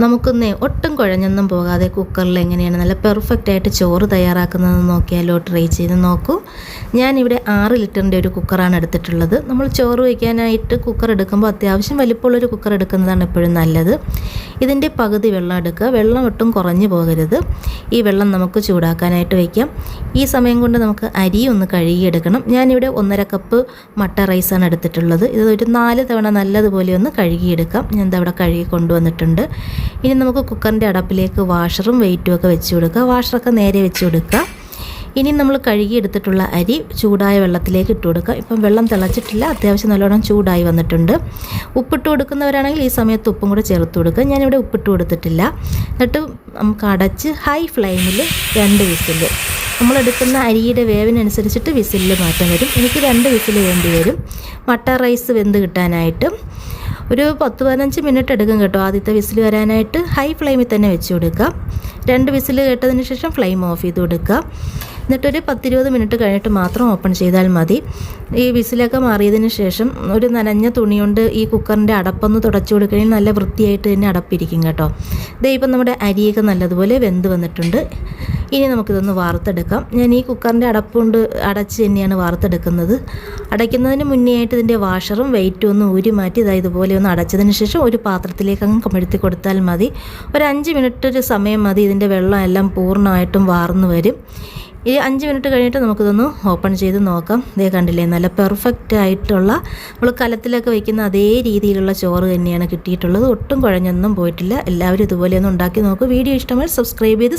നമുക്കൊന്നേ ഒട്ടും കുഴഞ്ഞൊന്നും പോകാതെ കുക്കറിൽ എങ്ങനെയാണ് നല്ല പെർഫെക്റ്റ് ആയിട്ട് ചോറ് തയ്യാറാക്കുന്നതെന്ന് നോക്കിയാലോ ട്രൈ ചെയ്ത് നോക്കൂ. ഞാനിവിടെ ആറ് ലിറ്ററിന്റെ ഒരു കുക്കറാണ് എടുത്തിട്ടുള്ളത്. നമ്മൾ ചോറ് വയ്ക്കാനായിട്ട് കുക്കർ എടുക്കുമ്പോൾ അത്യാവശ്യം വലിപ്പമുള്ളൊരു കുക്കർ എടുക്കുന്നതാണ് എപ്പോഴും നല്ലത്. ഇതിന്റെ പകുതി വെള്ളം എടുക്കുക. വെള്ളം ഒട്ടും കുറഞ്ഞു പോകരുത്. ഈ വെള്ളം നമുക്ക് ചൂടാക്കാനായിട്ട് വയ്ക്കാം. ഈ സമയം കൊണ്ട് നമുക്ക് അരി ഒന്ന് കഴുകിയെടുക്കണം. ഞാനിവിടെ ഒന്നര കപ്പ് മട്ട റൈസാണ് എടുത്തിട്ടുള്ളത്. ഇത് ഒരു നാല് തവണ നല്ലതുപോലെ ഒന്ന് കഴുകിയെടുക്കാം. ഞാൻ ഇതവിടെ കഴുകി കൊണ്ടുവന്നിട്ടുണ്ട്. ഇനി നമുക്ക് കുക്കറിന്റെ അടപ്പിലേക്ക് വാഷറും വെയിറ്റും ഒക്കെ വെച്ച് കൊടുക്കുക. വാഷറൊക്കെ നേരെ വെച്ച് കൊടുക്കുക. ഇനി നമ്മൾ കഴുകിയെടുത്തിട്ടുള്ള അരി ചൂടായ വെള്ളത്തിലേക്ക് ഇട്ട് കൊടുക്കുക. ഇപ്പം വെള്ളം തിളച്ചിട്ടില്ല അത്യാവശ്യം നല്ലോണം ചൂടായി വന്നിട്ടുണ്ട്. ഉപ്പിട്ട് കൊടുക്കുന്നവരാണെങ്കിൽ ഈ സമയത്ത് ഉപ്പും കൂടെ ചേർത്ത് കൊടുക്കുക. ഞാനിവിടെ ഉപ്പിട്ട് കൊടുത്തിട്ടില്ല. എന്നിട്ട് നമുക്ക് അടച്ച് ഹൈ ഫ്ലെയിമിൽ രണ്ട് വിസിൽ നമ്മളെടുക്കുന്ന അരിയുടെ വേവിനനുസരിച്ചിട്ട് വിസിലിൽ മാറ്റം വരും. എനിക്ക് രണ്ട് വിസിൽ വേണ്ടി വരും. മട്ട റൈസ് വെന്ത് കിട്ടാനായിട്ട്. ഒരു പത്ത് പതിനഞ്ച് മിനിറ്റ് എടുക്കും കേട്ടോ ആദ്യത്തെ വിസിൽ വരാനായിട്ട്. ഹൈ ഫ്ലെയിമിൽ തന്നെ വെച്ച് കൊടുക്കുക രണ്ട് വിസിൽ കേട്ടതിന് ശേഷം ഫ്ലെയിം ഓഫ് ചെയ്ത് കൊടുക്കുക എന്നിട്ടൊരു പത്തിരുപത് മിനിറ്റ് കഴിഞ്ഞിട്ട് മാത്രം ഓപ്പൺ ചെയ്താൽ മതി. ഈ വിസിലൊക്കെ മാറിയതിന് ശേഷം ഒരു നനഞ്ഞ തുണി കൊണ്ട് ഈ കുക്കറിന്റെ അടപ്പൊന്ന് തുടച്ചു കൊടുക്കുകയാണെങ്കിൽ നല്ല വൃത്തിയായിട്ട് തന്നെ അടപ്പിരിക്കും കേട്ടോ. ഇതേ ഇപ്പം നമ്മുടെ അരിയൊക്കെ നല്ലതുപോലെ വെന്ത് വന്നിട്ടുണ്ട്. ഇനി നമുക്കിതൊന്ന് വാർത്തെടുക്കാം. ഞാൻ ഈ കുക്കറിന്റെ അടപ്പുകൊണ്ട് അടച്ച് തന്നെയാണ് വാർത്തെടുക്കുന്നത്. അടയ്ക്കുന്നതിന് മുന്നേ ആയിട്ട് ഇതിന്റെ വാഷറും വെയിറ്റും ഒന്ന് ഊരി മാറ്റി ഇതാ ഇതുപോലെ ഒന്ന് അടച്ചതിന് ശേഷം ഒരു പാത്രത്തിലേക്ക് അങ്ങ് കമഴ്ത്തി കൊടുത്താൽ മതി. ഒരു അഞ്ച് മിനിറ്റ് ഒരു സമയം മതി ഇതിന്റെ വെള്ളം എല്ലാം പൂർണമായിട്ടും വാർന്നു വരും. ഈ അഞ്ച് മിനിറ്റ് കഴിഞ്ഞിട്ട് നമുക്കിതൊന്ന് ഓപ്പൺ ചെയ്ത് നോക്കാം. ഇതേ കണ്ടില്ലേ നല്ല പെർഫെക്റ്റ് ആയിട്ടുള്ള നമ്മൾ കലത്തിലൊക്കെ വയ്ക്കുന്ന അതേ രീതിയിലുള്ള ചോറ് തന്നെയാണ് കിട്ടിയിട്ടുള്ളത്. ഒട്ടും കുഴഞ്ഞൊന്നും പോയിട്ടില്ല. എല്ലാവരും ഇതുപോലെ ഒന്ന് ഉണ്ടാക്കി നോക്കും. വീഡിയോ ഇഷ്ടമായി സബ്സ്ക്രൈബ് ചെയ്ത്